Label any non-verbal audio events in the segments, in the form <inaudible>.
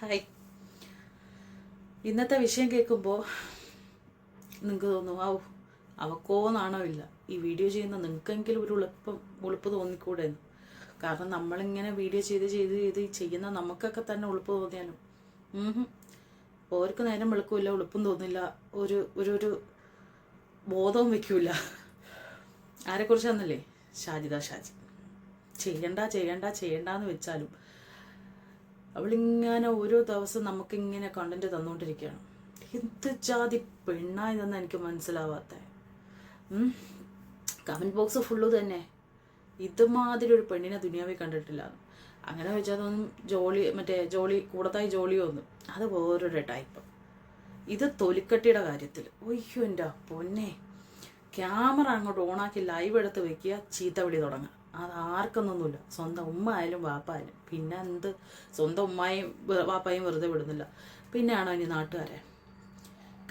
Hi ഇന്നത്തെ വിഷയം കേൾക്കുമ്പോൾ നിങ്ങൾക്ക് തോന്നും ആ അവക്കോ ഇല്ല? ഈ വീഡിയോ ചെയ്യുന്ന നിങ്ങൾക്കെങ്കിലും ഒരു ഉളുപ്പം ഉളുപ്പ് തോന്നിക്കൂടെ എന്ന് കാരണം നമ്മളിങ്ങനെ വീഡിയോ ചെയ്ത് ചെയ്ത് ചെയ്ത് ചെയ്യുന്ന നമുക്കൊക്കെ തന്നെ ഉളുപ്പ് തോന്നിയാലും. ഓർക്ക് നേരം വെളുക്കില്ല ഉളുപ്പും തോന്നില്ല ഒരു ഒരു ഒരു ബോധവും വയ്ക്കൂല ആരെക്കുറിച്ചാന്നല്ലേ ഷാജിദ ഷാജി. ചെയ്യണ്ട ചെയ്യണ്ട ചെയ്യണ്ടെന്ന് വെച്ചാലും അവളിങ്ങനെ ഓരോ ദിവസം നമുക്കിങ്ങനെ കണ്ടന്റ് തന്നുകൊണ്ടിരിക്കുകയാണ് എന്ത് ജാതി പെണ്ണായതെന്ന് എനിക്ക് മനസ്സിലാവാത്ത? കമന്റ് ബോക്സ് ഫുള്ള് തന്നെ. ഇതുമാതിരി ഒരു പെണ്ണിനെ ദുനിയാവിൽ കണ്ടിട്ടില്ല. അങ്ങനെ വെച്ചാൽ തോന്നും ജോളി മറ്റേ ജോളി കൂടത്തായി ജോളിയോ ഒന്നും അത് വേറൊരു ടൈപ്പ് ഇത് തൊലിക്കട്ടിയുടെ കാര്യത്തിൽ ഒയ്യോ എന്റെ പൊന്നെ. ക്യാമറ അങ്ങോട്ട് ഓണാക്കി ലൈവ് എടുത്ത് വെക്കുക ചീത്ത വിളി തുടങ്ങുക അത് ആർക്കൊന്നൊന്നുമില്ല. സ്വന്തം ഉമ്മ ആയാലും വാപ്പ ആയാലും. പിന്നെ എന്ത്? സ്വന്തം ഉമ്മായും വാപ്പയും വെറുതെ വിടുന്നില്ല. പിന്നെയാണോ ഇനി നാട്ടുകാരെ?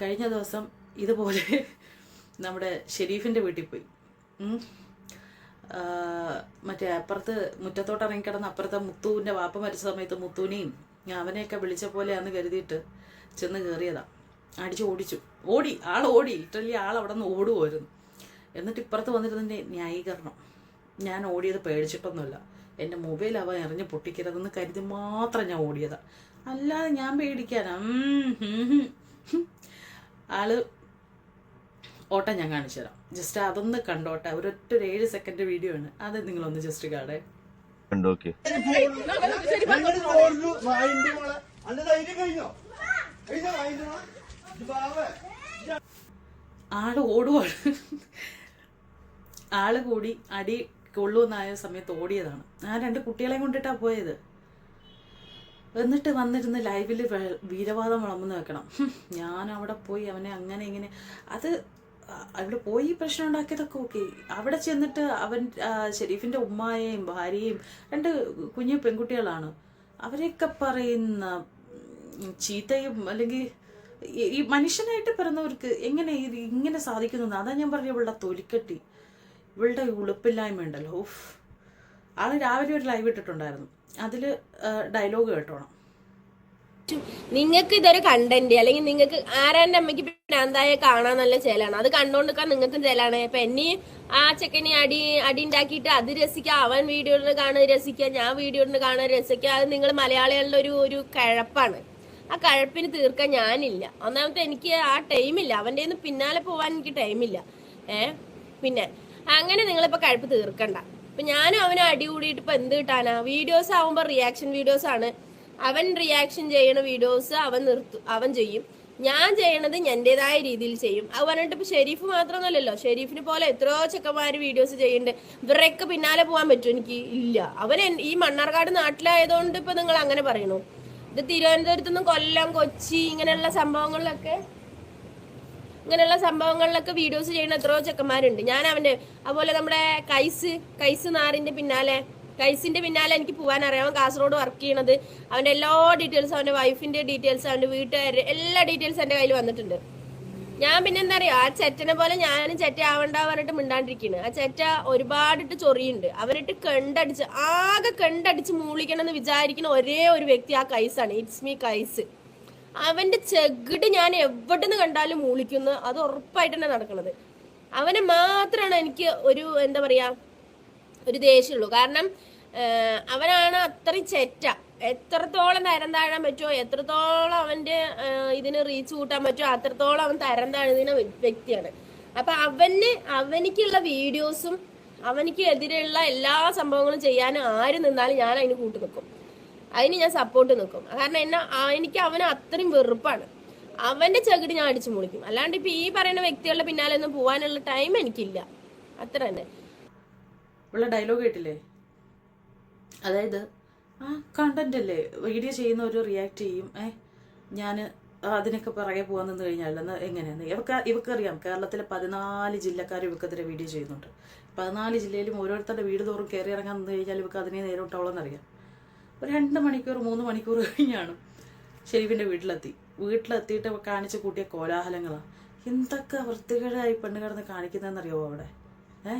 കഴിഞ്ഞ ദിവസം ഇതുപോലെ <laughs> നമ്മുടെ ഷെരീഫിന്റെ വീട്ടിൽ പോയി. മറ്റേ അപ്പുറത്ത് മുറ്റത്തോട്ട് ഇറങ്ങിക്കിടന്ന് അപ്പുറത്തെ മുത്തുവിന്റെ വാപ്പ മരിച്ച സമയത്ത് മുത്തുവിനെയും അവനെയൊക്കെ വിളിച്ച പോലെയാന്ന് കരുതിയിട്ട് ചെന്ന് കയറിയതാ അടിച്ച് ഓടിച്ചു. ഓടി. ആൾ ഓടി. ലിറ്ററലി ആൾ അവിടെ നിന്ന് ഓടുമായിരുന്നു എന്നിട്ട് ഇപ്പുറത്ത് വന്നിരുന്നതിന്റെ ന്യായീകരണം. ഞാൻ ഓടിയത് പേടിച്ചിട്ടൊന്നുമില്ല. എന്റെ മൊബൈൽ അവ എറിഞ്ഞ് പൊട്ടിക്കരുതെന്ന് കരുതി മാത്രം ഞാൻ ഓടിയതാ. അല്ലാതെ ഞാൻ പേടിക്കാനാ. ആൾ ഓട്ടം ഞാൻ കാണിച്ചു തരാം. ജസ്റ്റ് അതൊന്ന് കണ്ടോട്ടെ. ഒരൊറ്റ ഒരു ഏഴ് സെക്കൻഡ് വീഡിയോ ആണ്. അത് നിങ്ങളൊന്ന് ജസ്റ്റ് കാണേ. ആൾ ഓടുവാണ്. ആൾ കൂടി അടി കൊള്ളുമെന്നായ സമയത്ത് ഓടിയതാണ്. ആ രണ്ട് കുട്ടികളെയും കൊണ്ടിട്ടാണ് പോയത്. എന്നിട്ട് വന്നിരുന്ന് ലൈവിൽ വീരവാദം വിളമ്പുന്ന വെക്കണം. ഞാൻ അവിടെ പോയി അവനെ അങ്ങനെ ഇങ്ങനെ. അത് അവിടെ പോയി പ്രശ്നം ഉണ്ടാക്കിയതൊക്കെ ഓക്കെ. അവിടെ ചെന്നിട്ട് അവൻ ഷെരീഫിന്റെ ഉമ്മായെയും ഭാര്യയും രണ്ട് കുഞ്ഞു പെൺകുട്ടികളാണ്. അവരെയൊക്കെ പറയുന്ന ചീത്തയും അല്ലെങ്കിൽ ഈ- ഈ മനുഷ്യനായിട്ട് പിറന്നവർക്ക് എങ്ങനെ ഇത് ഇങ്ങനെ സാധിക്കുന്നു? അതാ ഞാൻ പറഞ്ഞ ഇവിടെ തൊലിക്കട്ടി. ഇവളുടെ ഉളുപ്പില്ലായ്മ ഉണ്ടല്ലോ. ഓഫ് ആൾ രാവിലെ ഒരു ലൈവ് ഇട്ടിട്ടുണ്ടായിരുന്നു. അതിൽ ഡയലോഗ് കേട്ടോണം. നിങ്ങൾക്ക് ഇതൊരു കണ്ടന്റ് അല്ലെങ്കിൽ നിങ്ങൾക്ക് ആരാന്റെ അമ്മയ്ക്ക് ഭ്രാന്തായ കാണാൻ നല്ല ചേലാണ്? അത് കണ്ടോണ്ടിരിക്കാൻ നിങ്ങൾക്കും ചേലാണ്. ഇപ്പൊ എന്നെ ആ ചെക്കനെ അടി അടി ഉണ്ടാക്കിയിട്ട് അത് രസിക്കുക അവൻ വീഡിയോ കാണാൻ രസിക്കുക ഞാൻ വീഡിയോ കാണാൻ രസിക്കുക അത് നിങ്ങൾ മലയാളികളുടെ ഒരു ഒരു കഴപ്പാണ്. ആ കഴപ്പിന് തീർക്കാൻ ഞാനില്ല. ഒന്നാമത്തെ എനിക്ക് ആ ടൈമില്ല അവന്റെ പിന്നാലെ പോവാൻ എനിക്ക് ടൈമില്ല ഏഹ് പിന്നെ അങ്ങനെ നിങ്ങളിപ്പോൾ കഴപ്പ് തീർക്കണ്ട. ഇപ്പം ഞാനും അവനെ അടി കൂടിയിട്ട് ഇപ്പം എന്ത് കിട്ടാനാ? വീഡിയോസ് ആവുമ്പോൾ റിയാക്ഷൻ വീഡിയോസ് ആണ്. അവൻ റിയാക്ഷൻ ചെയ്യണ വീഡിയോസ് അവൻ നിർത്തു അവൻ ചെയ്യും. ഞാൻ ചെയ്യണത് എന്റെതായ രീതിയിൽ ചെയ്യും. അത് പറഞ്ഞിട്ട് ഇപ്പം ഷെരീഫ് മാത്രമൊന്നുമല്ലല്ലോ. ഷെരീഫിന് പോലെ എത്രയോ ചെക്കന്മാർ വീഡിയോസ് ചെയ്യുന്നുണ്ട്. ഇവരൊക്കെ പിന്നാലെ പോകാൻ പറ്റും എനിക്ക് ഇല്ല. അവൻ ഈ മണ്ണാർക്കാട് നാട്ടിലായതുകൊണ്ട് ഇപ്പം നിങ്ങൾ അങ്ങനെ പറയണു. ഇത് തിരുവനന്തപുരത്തുനിന്ന് കൊല്ലം കൊച്ചി ഇങ്ങനെയുള്ള സംഭവങ്ങളിലൊക്കെ ഇങ്ങനെയുള്ള സംഭവങ്ങളിലൊക്കെ വീഡിയോസ് ചെയ്യുന്ന എത്രയോ ചെക്കന്മാരുണ്ട്. ഞാൻ അവന്റെ അതുപോലെ നമ്മുടെ കൈസ് കൈസ് നാറിന്റെ പിന്നാലെ കൈസിന്റെ പിന്നാലെ എനിക്ക് പോകാൻ അറിയാം. കാസർഗോഡ് വർക്ക് ചെയ്യണത്. അവന്റെ എല്ലാ ഡീറ്റെയിൽസും അവന്റെ വൈഫിന്റെ ഡീറ്റെയിൽസ് അവന്റെ വീട്ടുകാരുടെ എല്ലാ ഡീറ്റെയിൽസും എന്റെ കയ്യിൽ വന്നിട്ടുണ്ട്. ഞാൻ പിന്നെ എന്താ അറിയോ? ആ ചെറ്റനെ പോലെ ഞാനും ചെറ്റ ആവണ്ട പറഞ്ഞിട്ട് മിണ്ടാണ്ടിരിക്കുന്നു ആ ചെറ്റ ഒരുപാടിട്ട് ചൊറിയുണ്ട്. അവരിട്ട് കണ്ടടിച്ച് ആകെ കണ്ടടിച്ച് മൂളിക്കണം എന്ന് വിചാരിക്കുന്ന ഒരേ ഒരു വ്യക്തി ആ കൈസാണ്. ഇറ്റ്സ് മീ കൈസ്. അവന്റെ ചെകിട് ഞാൻ എവിടുന്ന് കണ്ടാലും മൂളിക്കുന്നു. അത് ഉറപ്പായിട്ട് തന്നെ നടക്കുന്നത് അവനെ മാത്രമാണ് എനിക്ക് ഒരു എന്താ പറയാ ഒരു ദേഷ്യമുള്ളൂ. കാരണം അവനാണ് അത്രയും ചെറ്റ. എത്രത്തോളം തരം താഴാൻ പറ്റുമോ എത്രത്തോളം അവന്റെ ഇതിന് റീച്ച് കൂട്ടാൻ പറ്റുമോ അത്രത്തോളം അവൻ തരം താഴുന്ന വ്യക്തിയാണ്. അപ്പൊ അവന് അവനിക്കുള്ള വീഡിയോസും അവനിക്ക് എതിരെയുള്ള എല്ലാ സംഭവങ്ങളും ചെയ്യാൻ ആര് നിന്നാലും ഞാൻ അതിന് കൂട്ടു നിൽക്കും അതിന് ഞാൻ സപ്പോർട്ട് നിൽക്കും കാരണം എന്നെ എനിക്ക് അവന് അത്രയും വെറുപ്പാണ്. അവന്റെ ചകിട് ഞാൻ അടിച്ചു മുളിക്കും അല്ലാണ്ട് ഇപ്പൊ ഈ പറയുന്ന വ്യക്തികളുടെ പിന്നാലെ ഒന്നും പോവാനുള്ള ടൈം എനിക്കില്ല. അത്ര തന്നെ. ഉള്ള ഡയലോഗ് കേട്ടില്ലേ? അതായത് ആ കണ്ടന്റ് അല്ലേ? വീഡിയോ ചെയ്യുന്ന ഒരു റിയാക്ട് ചെയ്യും. ഏ ഞാൻ അതിനൊക്കെ പിറകെ പോകാൻ നിന്ന് കഴിഞ്ഞാൽ എന്ന് എങ്ങനെയാണ് ഇവക്ക് ഇവക്കറിയാം. കേരളത്തിലെ പതിനാല് ജില്ലക്കാർ ഇവക്കെതിരെ വീഡിയോ ചെയ്യുന്നുണ്ട്. പതിനാല് ജില്ലയിലും ഓരോരുത്തരുടെ വീട് തോറും കയറി ഇറങ്ങാൻ നിന്ന് കഴിഞ്ഞാൽ ഇവക്ക് അതിനെ നേരിട്ടോളെന്ന് അറിയാം ഒരു രണ്ട് മണിക്കൂർ മൂന്ന് മണിക്കൂർ കഴിഞ്ഞാണ് ഷെരീഫിന്റെ വീട്ടിലെത്തി. വീട്ടിലെത്തിയിട്ട് കാണിച്ചു കൂട്ടിയ കോലാഹലങ്ങളാണ് എന്തൊക്കെ വൃത്തികേടായി പെണ്ണ് കിടന്ന് കാണിക്കുന്നതെന്നറിയാവോ അവിടെ? ഏ?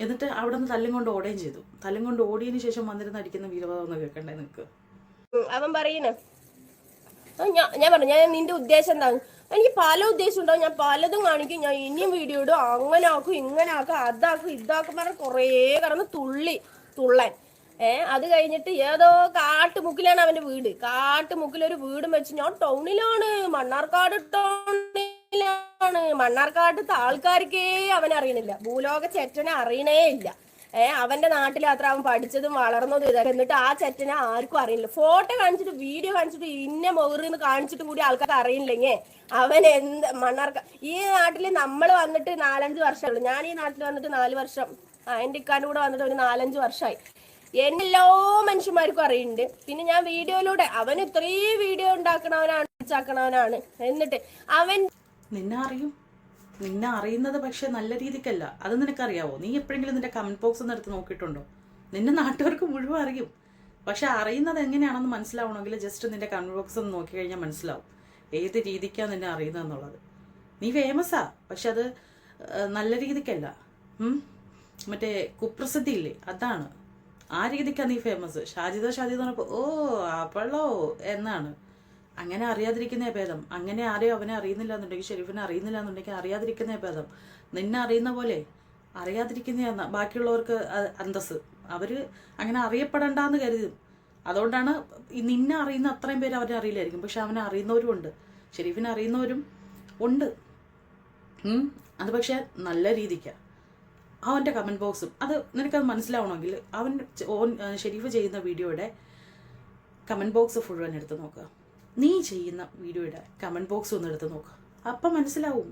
എന്നിട്ട് അവിടെ നിന്ന് തല്ലും കൊണ്ട് ഓടുകയും ചെയ്തു. തല്ലും കൊണ്ട് ഓടിയതിന് ശേഷം വന്നിരുന്ന് അടിക്കുന്ന വീരവാദം കേൾക്കണ്ടേ നിനക്ക്? അവൻ പറയുന്നു. ഞാൻ ഞാൻ പറഞ്ഞു ഞാൻ നിന്റെ ഉദ്ദേശം എന്താണ് എനിക്ക് പല ഉദ്ദേശം ഉണ്ടാവും. ഞാൻ പലതും കാണിക്കും. ഞാൻ ഇനിയും വീഡിയോ ഇടും. അങ്ങനെ ആക്കും ഇങ്ങനെ ആക്കും അതാക്കും ഇതാക്കും പറഞ്ഞ കുറേ കിടന്ന് തുള്ളി തുള്ളൻ. ഏ അത് കഴിഞ്ഞിട്ട് ഏതോ കാട്ടുമുക്കിലാണ് അവന്റെ വീട്. കാട്ടുമുക്കിൽ ഒരു വീടും വെച്ച് ഞാൻ ടൗണിലാണ്. മണ്ണാർക്കാട് ടൗണിലാണ്. മണ്ണാർക്കാട്ടത്തെ ആൾക്കാർക്കേ അവൻ അറിയണില്ല. ഭൂലോക ചെറ്റനെ അറിയണേ ഇല്ല. ഏ അവന്റെ നാട്ടിൽ അത്ര അവൻ പഠിച്ചതും വളർന്നതും ഇതൊക്കെ എന്നിട്ട് ആ ചെറ്റനെ ആർക്കും അറിയില്ല ഫോട്ടോ കാണിച്ചിട്ട് വീഡിയോ കാണിച്ചിട്ട് ഇന്ന മൊറിന്ന് കാണിച്ചിട്ടും കൂടി ആൾക്കാർക്ക് അറിയില്ലെങ്കിൽ അവൻ എന്ത് മണ്ണാർക്ക ഈ നാട്ടിൽ നമ്മൾ വന്നിട്ട് നാലഞ്ച് വർഷമുള്ളൂ ഞാൻ ഈ നാട്ടിൽ വന്നിട്ട് നാല് വർഷം ആ എന്റെ കൂടെ വന്നിട്ട് ഒരു നാലഞ്ച് വർഷമായി എല്ലാ മനുഷ്യന്മാർക്കും അറിയുന്നുണ്ട്. പിന്നെ ഞാൻ വീഡിയോയിലൂടെ അവൻ ഇത്രയും വീഡിയോ ഉണ്ടാക്കണവനാണ് ചാക്കണവനാണ് എന്നിട്ട് അവൻ നിന്നെ അറിയും. നിന്നെ അറിയുന്നത് പക്ഷെ നല്ല രീതിക്കല്ല. അത് നിനക്കറിയാവോ? നീ എപ്പോഴെങ്കിലും നിന്റെ കമന്റ് ബോക്സ് ഒന്ന് എടുത്ത് നോക്കിയിട്ടുണ്ടോ? നിന്നെ നാട്ടുകാർക്ക് മുഴുവൻ അറിയും. പക്ഷെ അറിയുന്നത് എങ്ങനെയാണെന്ന് മനസ്സിലാവണമെങ്കിൽ ജസ്റ്റ് നിന്റെ കമന്റ് ബോക്സ് ഒന്ന് നോക്കി കഴിഞ്ഞാൽ മനസ്സിലാവും. ഏത് രീതിക്കാണ് നിന്നെ അറിയുന്നതെന്നുള്ളത്. നീ ഫേമസാ പക്ഷെ അത് നല്ല രീതിക്കല്ല? മറ്റേ കുപ്രസിദ്ധി ഇല്ലേ? അതാണ്. ആ രീതിക്കാണ് നീ ഫേമസ് ഷാജിദ ഷാജിദ പറഞ്ഞപ്പോ ഓ അവളോ എന്നാണ്. അങ്ങനെ അറിയാതിരിക്കുന്നേ ഭേദം. അങ്ങനെ ആരെയും അവനെ അറിയുന്നില്ല എന്നുണ്ടെങ്കിൽ ഷെരീഫിനെ അറിയുന്നില്ല എന്നുണ്ടെങ്കിൽ അറിയാതിരിക്കുന്നേ ഭേദം. നിന്നെ അറിയുന്ന പോലെ അറിയാതിരിക്കുന്ന ബാക്കിയുള്ളവർക്ക് അന്തസ് അവർ അങ്ങനെ അറിയപ്പെടണ്ടെന്ന് കരുതും. അതുകൊണ്ടാണ് നിന്നെ അറിയുന്ന അത്രയും പേര് അവനെ അറിയില്ലായിരിക്കും. പക്ഷെ അവനെ അറിയുന്നവരും ഉണ്ട്. ഷെരീഫിനെ അറിയുന്നവരും ഉണ്ട്. അത് പക്ഷെ നല്ല രീതിക്കാണ് അവന്റെ കമന്റ് ബോക്സും അത് നിനക്കത് മനസ്സിലാവണമെങ്കിൽ അവൻ ഓൻ ഷെരീഫ് ചെയ്യുന്ന വീഡിയോയുടെ കമന്റ് ബോക്സ് മുഴുവൻ എടുത്ത് നോക്കുക നീ ചെയ്യുന്ന വീഡിയോയുടെ കമന്റ് ബോക്സ് ഒന്ന് എടുത്ത് നോക്കുക അപ്പം മനസ്സിലാവും.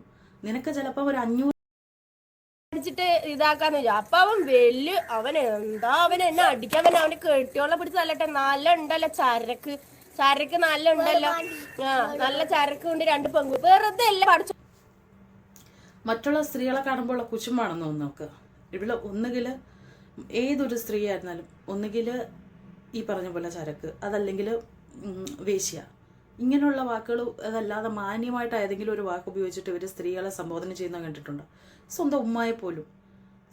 നിനക്ക് ചിലപ്പോൾ ഒരു അഞ്ഞൂറ് അടിച്ചിട്ട് ഇതാക്കാന്ന് വെച്ചാൽ അപ്പൊ അവൻ വലിയ അവൻ എന്താ അവൻ എന്നെ അടിക്കാൻ അവൻ അവന് കെട്ടിയോളെ പിടിച്ച് തല്ലട്ടെ. നല്ല ഉണ്ടല്ലോ ചരക്ക്. ചരക്ക് നല്ല ഉണ്ടല്ലോ. ആ നല്ല ചരക്ക് ഉണ്ട് രണ്ട് പെങ്കു വെറുതെ എല്ലാം പഠിച്ചു മറ്റുള്ള സ്ത്രീകളെ കാണുമ്പോൾ ഉള്ള കുശുമ്പാണെന്ന് നോക്കുക ഇവിടെ ഒന്നുകിൽ ഏതൊരു സ്ത്രീ ആയിരുന്നാലും ഒന്നുകിൽ ഈ പറഞ്ഞ പോലെ ചരക്ക് അതല്ലെങ്കിൽ വേശ്യ. ഇങ്ങനെയുള്ള വാക്കുകൾ അതല്ലാതെ മാന്യമായിട്ട് ഏതെങ്കിലും ഒരു വാക്ക് ഉപയോഗിച്ചിട്ട് ഇവർ സ്ത്രീകളെ സംബോധന ചെയ്യുന്ന കണ്ടിട്ടുണ്ട്? സ്വന്തം ഉമ്മായെ പോലും.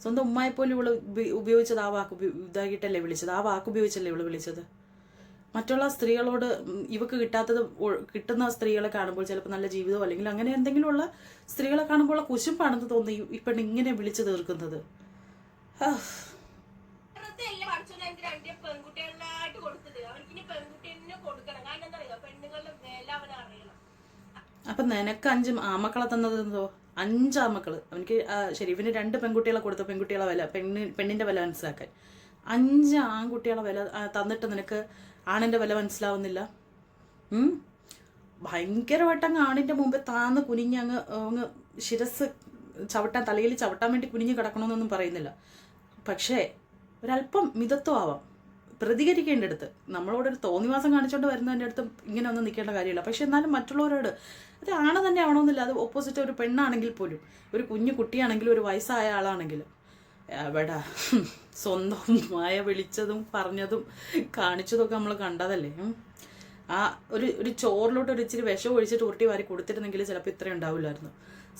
സ്വന്തം ഉമ്മായെ പോലും ഇവൾ ഉപ- ഉപയോഗിച്ചത് ആ വാക്ക് ഇതാക്കിയിട്ടല്ലേ വിളിച്ചത്? ആ വാക്ക് ഉപയോഗിച്ചല്ലേ ഇവൾ വിളിച്ചത്? മറ്റുള്ള സ്ത്രീകളോട് ഇവക്ക് കിട്ടാത്തത് കിട്ടുന്ന സ്ത്രീകളെ കാണുമ്പോൾ ചിലപ്പോൾ നല്ല ജീവിതമോ അല്ലെങ്കിൽ അങ്ങനെ എന്തെങ്കിലുമുള്ള സ്ത്രീകളെ കാണുമ്പോൾ കുശുമ്പാണെന്ന് തോന്നി പെണ്ണ് ഇങ്ങനെ വിളിച്ചു തീർക്കുന്നത്. അപ്പം നിനക്ക് അഞ്ച് ആമക്കളെ തന്നത് എന്തോ? അഞ്ച് ആമക്കൾ. അവനിക്ക് ഷെരീഫിന് രണ്ട് പെൺകുട്ടികളെ കൊടുത്ത. പെൺകുട്ടികളെ വില പെണ്ണി പെണ്ണിന്റെ വില മനസ്സിലാക്കാൻ. അഞ്ച് ആൺകുട്ടികളെ വില തന്നിട്ട് നിനക്ക് ആണിന്റെ വില മനസ്സിലാവുന്നില്ല? ഭയങ്കരമായിട്ട് അങ്ങ് ആണിന്റെ മുമ്പ് താന്ന് കുനിഞ്ഞ് അങ്ങ് അങ്ങ് ശിരസ് ചവിട്ടാൻ തലയിൽ ചവിട്ടാൻ വേണ്ടി കുനിഞ്ഞ് കിടക്കണമെന്നൊന്നും പറയുന്നില്ല. പക്ഷേ ഒരല്പം മിതത്വം ആവാം. പ്രതികരിക്കേണ്ടടുത്ത്. നമ്മളോടൊരു തോന്നിവാസം കാണിച്ചുകൊണ്ട് വരുന്നതിന്റെ അടുത്ത് ഇങ്ങനെ ഒന്നും നിൽക്കേണ്ട കാര്യമില്ല. പക്ഷെ എന്നാലും മറ്റുള്ളവരോട് അത് ആണ് തന്നെ ആവണമെന്നില്ല. അത് ഓപ്പോസിറ്റ് ഒരു പെണ്ണാണെങ്കിൽ പോലും. ഒരു കുഞ്ഞു കുട്ടിയാണെങ്കിലും ഒരു വയസ്സായ ആളാണെങ്കിലും. എവിടെ? സ്വന്തം മായ വിളിച്ചതും പറഞ്ഞതും കാണിച്ചതൊക്കെ നമ്മൾ കണ്ടതല്ലേ? ആ ഒരു ഒരു ചോറിലോട്ട് ഒരു ഇച്ചിരി വിഷം ഒഴിച്ചിട്ട് ഉരുട്ടി വാരി കൊടുത്തിരുന്നെങ്കിൽ ചിലപ്പോൾ ഇത്രയും ഉണ്ടാവില്ലായിരുന്നു.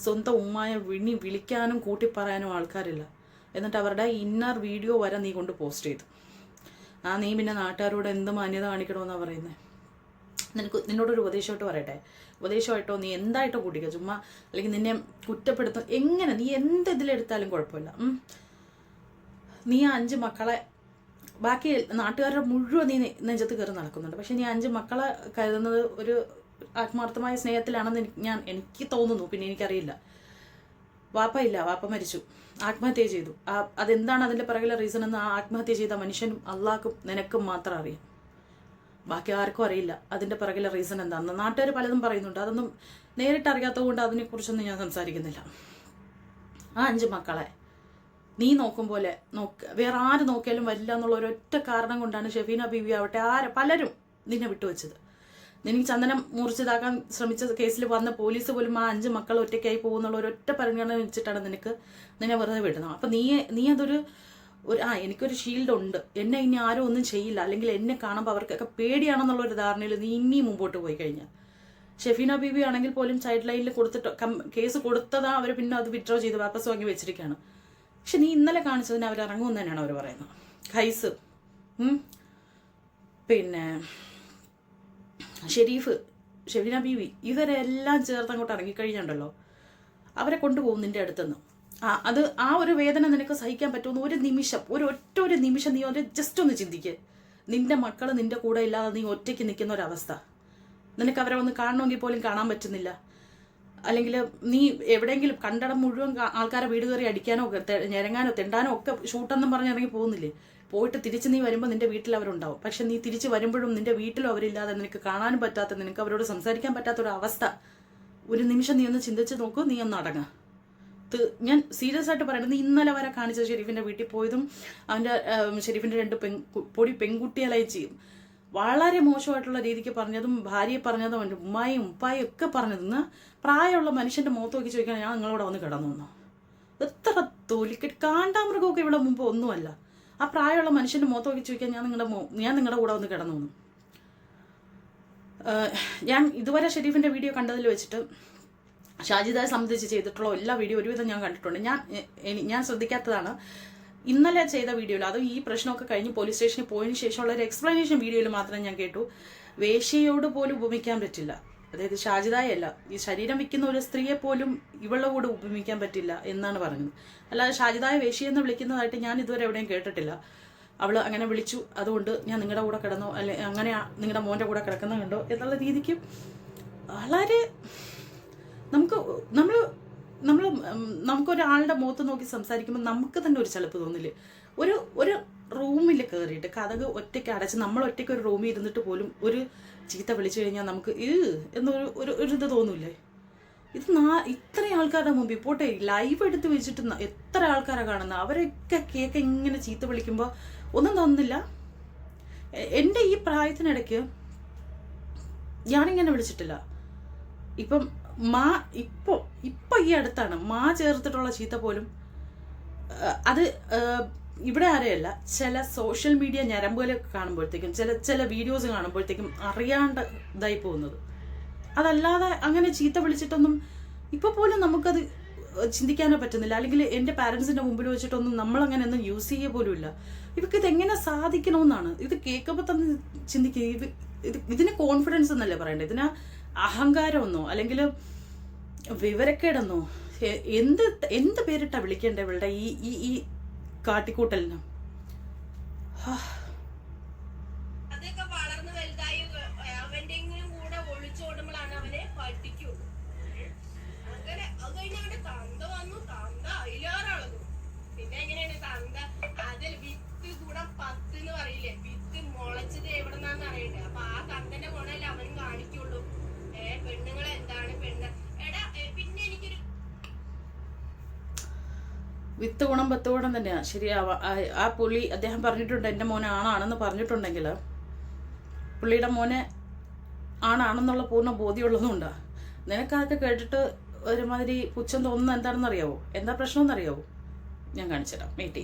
സ്വന്തം ഉമ്മായ വിണി വിളിക്കാനും കൂട്ടി പറയാനും ആൾക്കാരില്ല. എന്നിട്ട് അവരുടെ ഇന്നർ വീഡിയോ വരെ നീ കൊണ്ട് പോസ്റ്റ് ചെയ്തു. ആ നീ പിന്നെ നാട്ടുകാരോട് എന്ത് മാന്യത കാണിക്കണമെന്നാണ് പറയുന്നത് നിനക്ക് നിന്നോടൊരു ഉപദേശമായിട്ട് പറയട്ടെ? ഉപദേശമായിട്ടോ നീ എന്തായിട്ടോ കൂട്ടിക്ക? ചുമ്മാ അല്ലെങ്കിൽ നിന്നെ കുറ്റപ്പെടുത്തും. എങ്ങനെ? നീ എന്ത് ഇതിലെടുത്താലും കുഴപ്പമില്ല. നീ ആ അഞ്ച് മക്കളെ ബാക്കി നാട്ടുകാരുടെ മുഴുവൻ നീ നെഞ്ചത്ത് കയറി നടക്കുന്നുണ്ട്. പക്ഷെ നീ അഞ്ച് മക്കളെ കരുതുന്നത് ഒരു ആത്മാർത്ഥമായ സ്നേഹത്തിലാണെന്ന് ഞാൻ എനിക്ക് തോന്നുന്നു. പിന്നെ എനിക്കറിയില്ല. വാപ്പ ഇല്ല വാപ്പ മരിച്ചു. ആത്മഹത്യ ചെയ്തു. ആ അതെന്താണ് അതിന്റെ പിറകിലെ റീസൺ എന്ന് ആ ആത്മഹത്യ ചെയ്ത മനുഷ്യനും അള്ളാഹ്ക്കും നിനക്കും മാത്രം അറിയാം. ബാക്കി ആർക്കും അറിയില്ല. അതിന്റെ പിറകിലെ റീസൺ എന്താണെന്ന് നാട്ടുകാർ പലതും പറയുന്നുണ്ട്. അതൊന്നും നേരിട്ട് അറിയാത്തത് കൊണ്ട് അതിനെക്കുറിച്ചൊന്നും ഞാൻ സംസാരിക്കുന്നില്ല. ആ അഞ്ച് മക്കളെ നീ നോക്കും പോലെ നോക്ക്. വേറെ ആര് നോക്കിയാലും വരില്ല എന്നുള്ള ഒരൊറ്റ കാരണം കൊണ്ടാണ് ഷെഫീന ബീവി ആവട്ടെ ആരെ പലരും നിന്നെ വിട്ടുവെച്ചത്. നിനക്ക് ചന്ദനം മുറിച്ചതാക്കാൻ ശ്രമിച്ച കേസിൽ വന്ന പോലീസ് പോലും ആ അഞ്ച് മക്കൾ ഒറ്റയ്ക്കായി പോകുന്നുള്ള ഒറ്റ പരിഗണന വെച്ചിട്ടാണ് നിനക്ക് നിന്നെ വെറുതെ വിടുന്നത്. അപ്പം നീ നീ അതൊരു ഒരു ആ എനിക്കൊരു ഷീൽഡ് ഉണ്ട്. എന്നെ ഇനി ആരും ഒന്നും ചെയ്യില്ല. അല്ലെങ്കിൽ എന്നെ കാണുമ്പോൾ അവർക്കൊക്കെ പേടിയാണെന്നുള്ള ഒരു ധാരണയിൽ നീ ഇനിയും മുമ്പോട്ട് പോയി കഴിഞ്ഞാൽ ഷെഫീന ബീബി ആണെങ്കിൽ പോലും ചൈൽഡ് ലൈനിൽ കൊടുത്തിട്ട് കേസ് കൊടുത്തതാ അവർ പിന്നെ അത് വിഡ്രോ ചെയ്ത് വാപ്പസ് വാങ്ങി വെച്ചിരിക്കുകയാണ് പക്ഷെ നീ ഇന്നലെ കാണിച്ചതിന് അവർ ഇറങ്ങുമെന്ന് തന്നെയാണ് അവർ പറയുന്നത്. ഖൈസ്. പിന്നെ ഷെരീഫ് ഷെബീന ബീവി ഇവരെല്ലാം ചേർത്ത് അങ്ങോട്ട് ഇറങ്ങിക്കഴിഞ്ഞുണ്ടല്ലോ അവരെ കൊണ്ടുപോകും നിന്റെ അടുത്തുനിന്ന് ആ അത് ആ ഒരു വേദന നിനക്ക് സഹിക്കാൻ പറ്റുമെന്ന് ഒരു നിമിഷം ഒരു ഒറ്റ ഒരു നിമിഷം നീ ഒരു ജസ്റ്റ് ഒന്ന് ചിന്തിക്ക്. നിന്റെ മക്കൾ നിന്റെ കൂടെ ഇല്ലാതെ നീ ഒറ്റയ്ക്ക് നിൽക്കുന്ന ഒരവസ്ഥ. നിനക്ക് അവരെ ഒന്ന് കാണണമെങ്കിൽ പോലും കാണാൻ പറ്റുന്നില്ല. അല്ലെങ്കിൽ നീ എവിടെയെങ്കിലും കണ്ടടം മുഴുവൻ ആൾക്കാരെ വീട് കയറി അടിക്കാനോ ഞെരങ്ങാനോ തെണ്ടാനോ ഒക്കെ ഷൂട്ടെന്നും പറഞ്ഞ് ഇറങ്ങി പോകുന്നില്ലേ? പോയിട്ട് തിരിച്ച് നീ വരുമ്പോൾ നിന്റെ വീട്ടിൽ അവരുണ്ടാവും. പക്ഷെ നീ തിരിച്ച് വരുമ്പോഴും നിന്റെ വീട്ടിലും അവരില്ലാതെ നിനക്ക് കാണാനും പറ്റാത്ത നിനക്ക് അവരോട് സംസാരിക്കാൻ പറ്റാത്ത ഒരു അവസ്ഥ. ഒരു നിമിഷം നീ ഒന്ന് ചിന്തിച്ച് നോക്കൂ നീ ഒന്ന് അടങ്ങ. ഞാൻ സീരിയസ് ആയിട്ട് പറയുന്നത് ഇന്നലെ വരെ കാണിച്ച ഷെരീഫിന്റെ വീട്ടിൽ പോയതും അവന്റെ ഷെരീഫിന്റെ രണ്ട് പെൺ പൊടി പെൺകുട്ടികളായി ചെയ്യും. വളരെ മോശമായിട്ടുള്ള രീതിക്ക് പറഞ്ഞതും ഭാര്യയെ പറഞ്ഞതും അവന്റെ ഉമ്മായും ഉപ്പായും ഒക്കെ പറഞ്ഞത് ഇന്ന് പ്രായമുള്ള മനുഷ്യന്റെ മുഖത്ത് നോക്കി ചോദിക്കാൻ ഞാൻ നിങ്ങളോട് വന്ന് കിടന്നു. എത്ര തൊലിക്കെട്ട് കാണ്ടാമൃഗമൊക്കെ ഇവിടെ മുമ്പ് ഒന്നുമല്ല. ആ പ്രായമുള്ള മനുഷ്യന്റെ മുഖത്ത് നോക്കി ചോദിക്കാൻ ഞാൻ നിങ്ങളുടെ ഞാൻ നിങ്ങളുടെ കൂടെ വന്ന് കിടന്നു ഞാൻ ഇതുവരെ ഷെരീഫിന്റെ വീഡിയോ കണ്ടതിൽ വെച്ചിട്ട് ഷാജിദായെ സംബന്ധിച്ച് ചെയ്തിട്ടുള്ള എല്ലാ വീഡിയോ ഒരുവിധം ഞാൻ കണ്ടിട്ടുണ്ട്. ഞാൻ ഞാൻ ശ്രദ്ധിക്കാത്തതാണ്. ഇന്നലെ ചെയ്ത വീഡിയോയിൽ അതും ഈ പ്രശ്നമൊക്കെ കഴിഞ്ഞ് പോലീസ് സ്റ്റേഷനിൽ പോയതിനു ശേഷമുള്ള ഒരു എക്സ്പ്ലനേഷൻ വീഡിയോയിൽ മാത്രം ഞാൻ കേട്ടു. വേശ്യയോട് പോലും ഉപമിക്കാൻ പറ്റില്ല. അതായത് ഷാജിദായല്ല ഈ ശരീരം വിൽക്കുന്ന ഒരു സ്ത്രീയെ പോലും ഇവളുടെ കൂടെ ഉപമിക്കാൻ പറ്റില്ല എന്നാണ് പറഞ്ഞത്. അല്ലാതെ ഷാജിദായ വേശി എന്ന് വിളിക്കുന്നതായിട്ട് ഞാൻ ഇതുവരെ എവിടെയും കേട്ടിട്ടില്ല. അവൾ അങ്ങനെ വിളിച്ചു. അതുകൊണ്ട് ഞാൻ നിങ്ങളുടെ കൂടെ കിടന്നോ അല്ലെ അങ്ങനെ നിങ്ങളുടെ മോന്റെ കൂടെ കിടക്കുന്ന കണ്ടോ എന്നുള്ള രീതിക്ക് വളരെ നമുക്ക് നമ്മൾ നമ്മൾ നമുക്കൊരാളുടെ മുഖത്ത് നോക്കി സംസാരിക്കുമ്പോൾ നമുക്ക് തന്നെ ഒരു ചലപ്പ് തോന്നില്ലേ? ഒരു ഒരു റൂമിൽ കയറിയിട്ട് കഥക് ഒറ്റയ്ക്ക് അടച്ച് നമ്മൾ ഒറ്റയ്ക്ക് ഒരു റൂമിൽ ഇരുന്നിട്ട് പോലും ഒരു ചീത്ത വിളിച്ചു കഴിഞ്ഞാൽ നമുക്ക് ഈ എന്നൊരു ഒരു ഒരു ഇത് തോന്നൂലേ ഇത് നാ ഇത്രയും ആൾക്കാരുടെ മുമ്പ് ഇപ്പോട്ടെ ലൈവ് എടുത്ത് വെച്ചിട്ട് എത്ര ആൾക്കാരാണ് കാണുന്നത് അവരൊക്കെ കേക്ക് ഇങ്ങനെ ചീത്ത വിളിക്കുമ്പോൾ ഒന്നും തോന്നുന്നില്ല. എന്റെ ഈ പ്രായത്തിനിടയ്ക്ക് ഞാനിങ്ങനെ വിളിച്ചിട്ടില്ല. ഇപ്പം മാ ഇപ്പോൾ ഇപ്പോൾ ഈ അടുത്താണ്. മാ ചേർത്തിട്ടുള്ള ചീത്ത പോലും അത് ഇവിടെ ആരെയല്ല ചില സോഷ്യൽ മീഡിയ ഞരമ്പുകളൊക്കെ കാണുമ്പോഴത്തേക്കും ചില ചില വീഡിയോസ് കാണുമ്പോഴത്തേക്കും അറിയാണ്ട് ഇതായി പോകുന്നത്. അതല്ലാതെ അങ്ങനെ ചീത്ത വിളിച്ചിട്ടൊന്നും ഇപ്പൊ പോലും നമുക്കത് ചിന്തിക്കാനോ പറ്റുന്നില്ല. അല്ലെങ്കിൽ എന്റെ പാരൻസിന്റെ മുമ്പിൽ വെച്ചിട്ടൊന്നും നമ്മൾ അങ്ങനെ ഒന്നും യൂസ് ചെയ്യുക പോലും ഇല്ല ഇവർക്ക് ഇതെങ്ങനെ സാധിക്കണമെന്നാണ്. ഇത് കേൾക്കുമ്പോൾ തന്നെ ചിന്തിക്കുക ഇത് ഇതിന് കോൺഫിഡൻസ് എന്നല്ലേ പറയണ്ടേ ഇതിന് അഹങ്കാരമെന്നോ അല്ലെങ്കിൽ വിവരക്കേടെന്നോ എന്ത് എന്ത് പേരിട്ടാ വിളിക്കേണ്ടത് ഇവളുടെ ഈ ഈ ഈ കാട്ടിക്കൂട്ടലിന്? പറയില്ലേ? വിത്ത് മുളച്ചത് എവിടെന്നാന്ന് അറിയണ്ടേ അപ്പൊ ആ തന്തന്റെ ഗുണല്ലേ അവൻ കാണിക്കുള്ളൂ. ഏ എന്താണ് പെണ്ണ്? എടാ പിന്നെ എനിക്കൊരു വിത്ത് ഗുണം പത്ത് ഗുണം തന്നെയാണ് ശരിയാ ആ- പുള്ളി അദ്ദേഹം പറഞ്ഞിട്ടുണ്ട് എന്റെ മോനെ ആണാണെന്ന് പറഞ്ഞിട്ടുണ്ടെങ്കിൽ പുള്ളിയുടെ മോനെ ആണാണെന്നുള്ള പൂർണ ബോധ്യമുള്ളതുകൊണ്ടാ. നിനക്കതൊക്കെ കേട്ടിട്ട് ഒരുമാതിരി പുച്ഛം തോന്നുന്നത് എന്താണെന്ന് അറിയാവോ എന്താ പ്രശ്നം എന്നറിയാവോ ഞാൻ കാണിച്ചുതരാം. മീറ്റി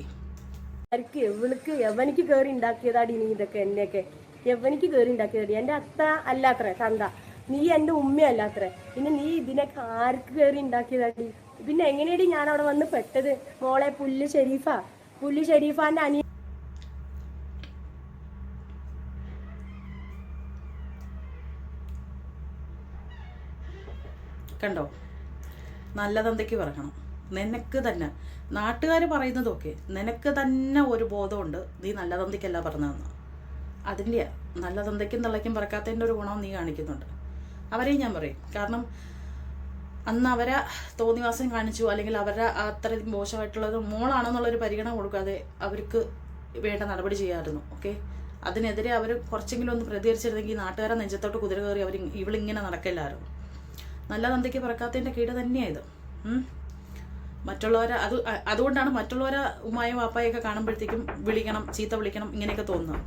ആർക്ക് എവൾക്ക് എവനിക്ക് കയറി ഉണ്ടാക്കിയതാടി നീ ഇതൊക്കെ എന്നെയൊക്കെ? എവനിക്ക് കയറി ഉണ്ടാക്കിയതാടി? എന്റെ അത്ത അല്ലാത്ര തന്ത. നീ എന്റെ ഉമ്മയല്ലാത്രേ. പിന്നെ നീ ഇതിനൊക്കെ ആർക്ക് കയറി ഉണ്ടാക്കിയതാടി പിന്നെ എങ്ങനെയാടി ഞാൻ അവിടെ വന്ന് പെട്ടത്? മോളെ പുല്ല് ഷെരീഫ. പുല്ല് ഷെരീഫാന്റെ അനിയ കണ്ടോ? നല്ലതെന്തൊക്കെ പറയണം. നിനക്ക് തന്നെ. നാട്ടുകാർ പറയുന്നതൊക്കെ നിനക്ക് തന്നെ ഒരു ബോധമുണ്ട്. നീ നല്ലതന്തയ്ക്കല്ല പറഞ്ഞതെന്ന്. അതിന്റെയാ നല്ലതന്തയ്ക്കും തള്ളയ്ക്കും പറക്കാത്തതിന്റെ ഒരു ഗുണം നീ കാണിക്കുന്നുണ്ട്. അവരെയും ഞാൻ പറയും. കാരണം അന്ന് അവരെ തോന്നിവാസം കാണിച്ചു അല്ലെങ്കിൽ അവരെ അത്രയും മോശമായിട്ടുള്ളത് മോളാണെന്നുള്ളൊരു പരിഗണന കൊടുക്കാതെ അവർക്ക് വേണ്ട നടപടി ചെയ്യാമായിരുന്നു ഓക്കെ അതിനെതിരെ അവർ കുറച്ചെങ്കിലും ഒന്ന് പ്രതികരിച്ചിരുന്നെങ്കിൽ നാട്ടുകാരെ നെഞ്ചത്തോട്ട് കുതിര കയറി അവർ ഇവളിങ്ങനെ നടക്കില്ലായിരുന്നു. നല്ല നന്ദിക്ക് പറക്കാത്തതിന്റെ കീട തന്നെയായത് മറ്റുള്ളവരെ അത് അതുകൊണ്ടാണ് മറ്റുള്ളവരെ ഉമ്മായും വാപ്പായൊക്കെ കാണുമ്പോഴത്തേക്കും വിളിക്കണം ചീത്ത വിളിക്കണം ഇങ്ങനെയൊക്കെ തോന്നുന്നത്.